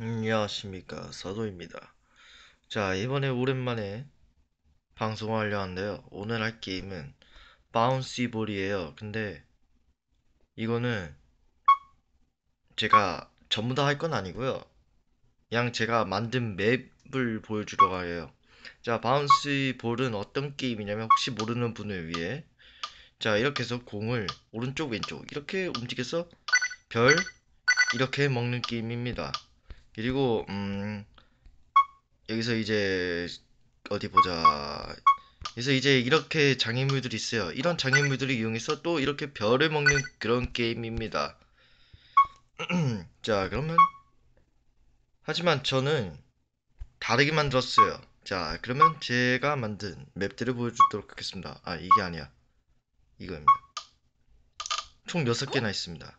안녕하십니까 사도입니다. 자 이번에 오랜만에 방송을 하려 하는데요. 오늘 할 게임은 바운시볼이에요. 근데 이거는 제가 전부 다 할 건 아니고요. 그냥 제가 만든 맵을 보여주려고 해요. 자 바운시볼은 어떤 게임이냐면 혹시 모르는 분을 위해 자 이렇게 해서 공을 오른쪽 왼쪽 이렇게 움직여서 별 이렇게 먹는 게임입니다. 그리고 음 여기서 이제 어디 보자. 그래서 이제 이렇게 장애물들이 있어요. 이런 장애물들을 이용해서 또 이렇게 별을 먹는 그런 게임입니다. 자, 그러면 하지만 저는 다르게 만들었어요. 자, 그러면 제가 만든 맵들을 보여주도록 하겠습니다. 아, 이게 아니야. 이거입니다. 총 6개나 있습니다.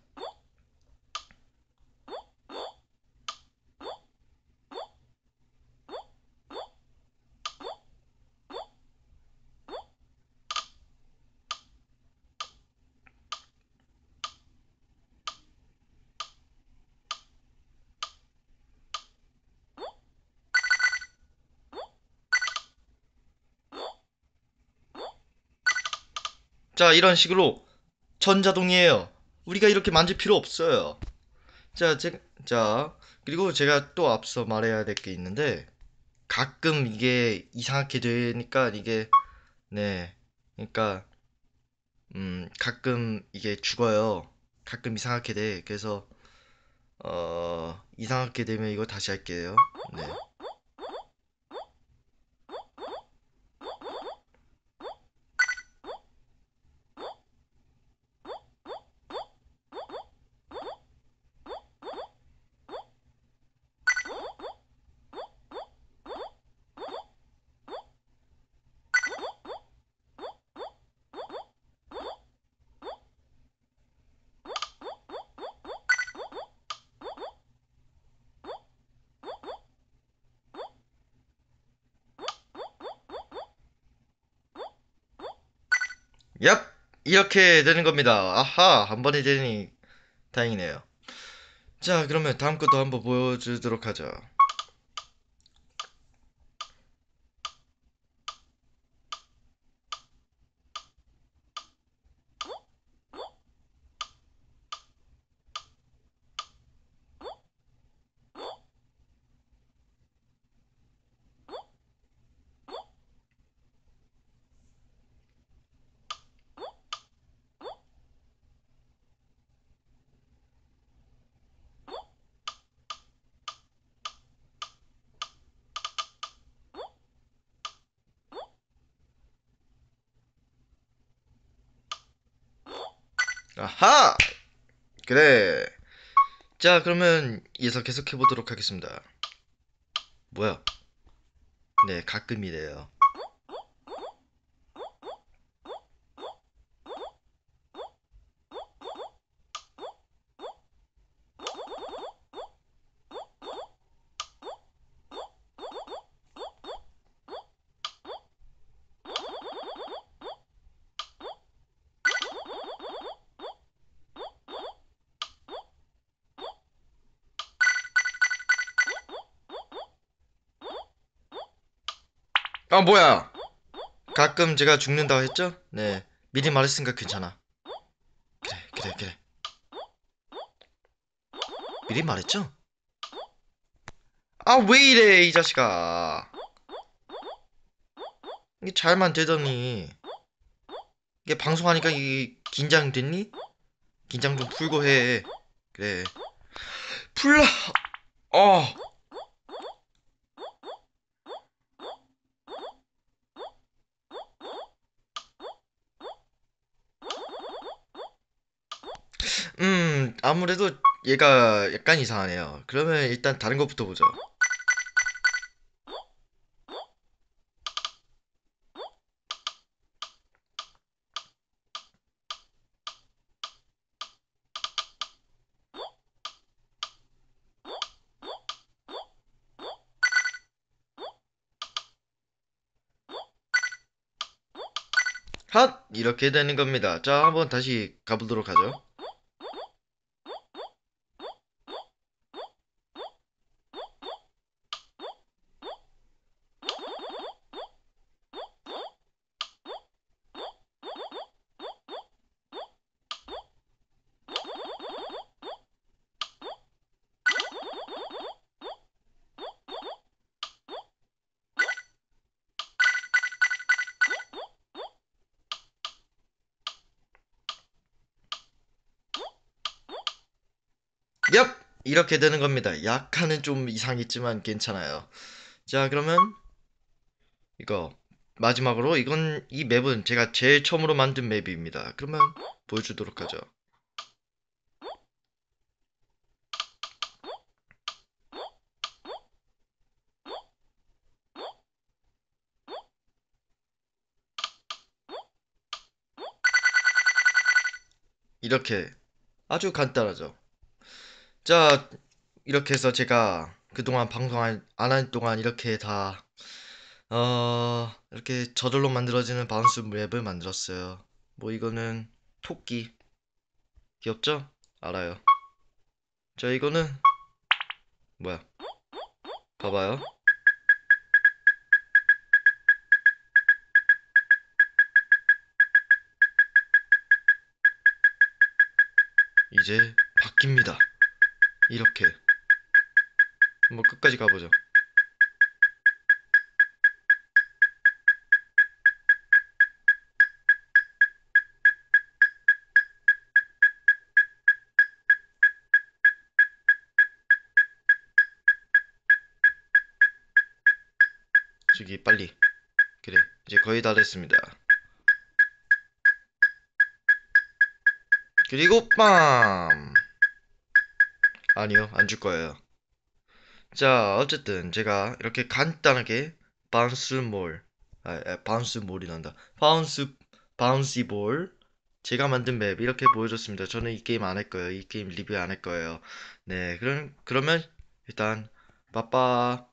자, 이런 식으로 전자동이에요. 우리가 이렇게 만질 필요 없어요. 자, 제, 자, 그리고 제가 또 앞서 말해야 될 게 있는데, 가끔 이게 이상하게 되니까 이게, 네, 그러니까, 음, 가끔 이게 죽어요. 가끔 이상하게 돼. 그래서, 어, 이상하게 되면 이거 다시 할게요. 네. 얍! 이렇게 되는 겁니다. 아하! 한 번에 되니 다행이네요. 자, 그러면 다음 것도 한번 보여주도록 하죠. 아하! 그래. 자, 그러면 이어서 계속해 보도록 하겠습니다. 뭐야? 네, 가끔이래요. 아, 뭐야? 가끔 제가 죽는다고 했죠? 네. 미리 말했으니까 괜찮아. 그래, 그래, 그래. 미리 말했죠? 아, 왜 이래, 이 자식아. 이게 잘만 되더니. 이게 방송하니까 이게 긴장됐니? 긴장 좀 풀고 해. 그래. 풀라. 어. 아무래도 얘가 약간 이상하네요. 그러면 일단 다른 것부터 보죠. 핫! 이렇게 되는 겁니다. 자, 한번 다시 가보도록 하죠. 이렇게 되는 겁니다. 약간은 좀 이상했지만 괜찮아요. 자, 그러면 이거 마지막으로 이건 이 맵은 제가 제일 처음으로 만든 맵입니다. 그러면 보여주도록 하죠. 이렇게 아주 간단하죠. 자, 이렇게 해서 제가 그동안 방송 안 한 동안 이렇게 다, 어, 이렇게 저절로 만들어지는 바운스 맵을 만들었어요. 뭐 이거는 토끼. 귀엽죠? 알아요. 자, 이거는, 뭐야. 봐봐요. 이제 바뀝니다. 이렇게. 한번 끝까지 가보죠. 저기 빨리. 그래. 이제 거의 다 됐습니다. 그리고 빰! 아니요, 안 줄 거예요. 자, 어쨌든 제가 이렇게 간단하게 바운스 몰, 아, 아, 바운스 몰이 난다. 바운스, 바운시 볼. 제가 만든 맵 이렇게 보여줬습니다. 저는 이 게임 안 할 거예요. 이 게임 리뷰 안 할 거예요. 네, 그럼, 그러면 일단, 빠빠.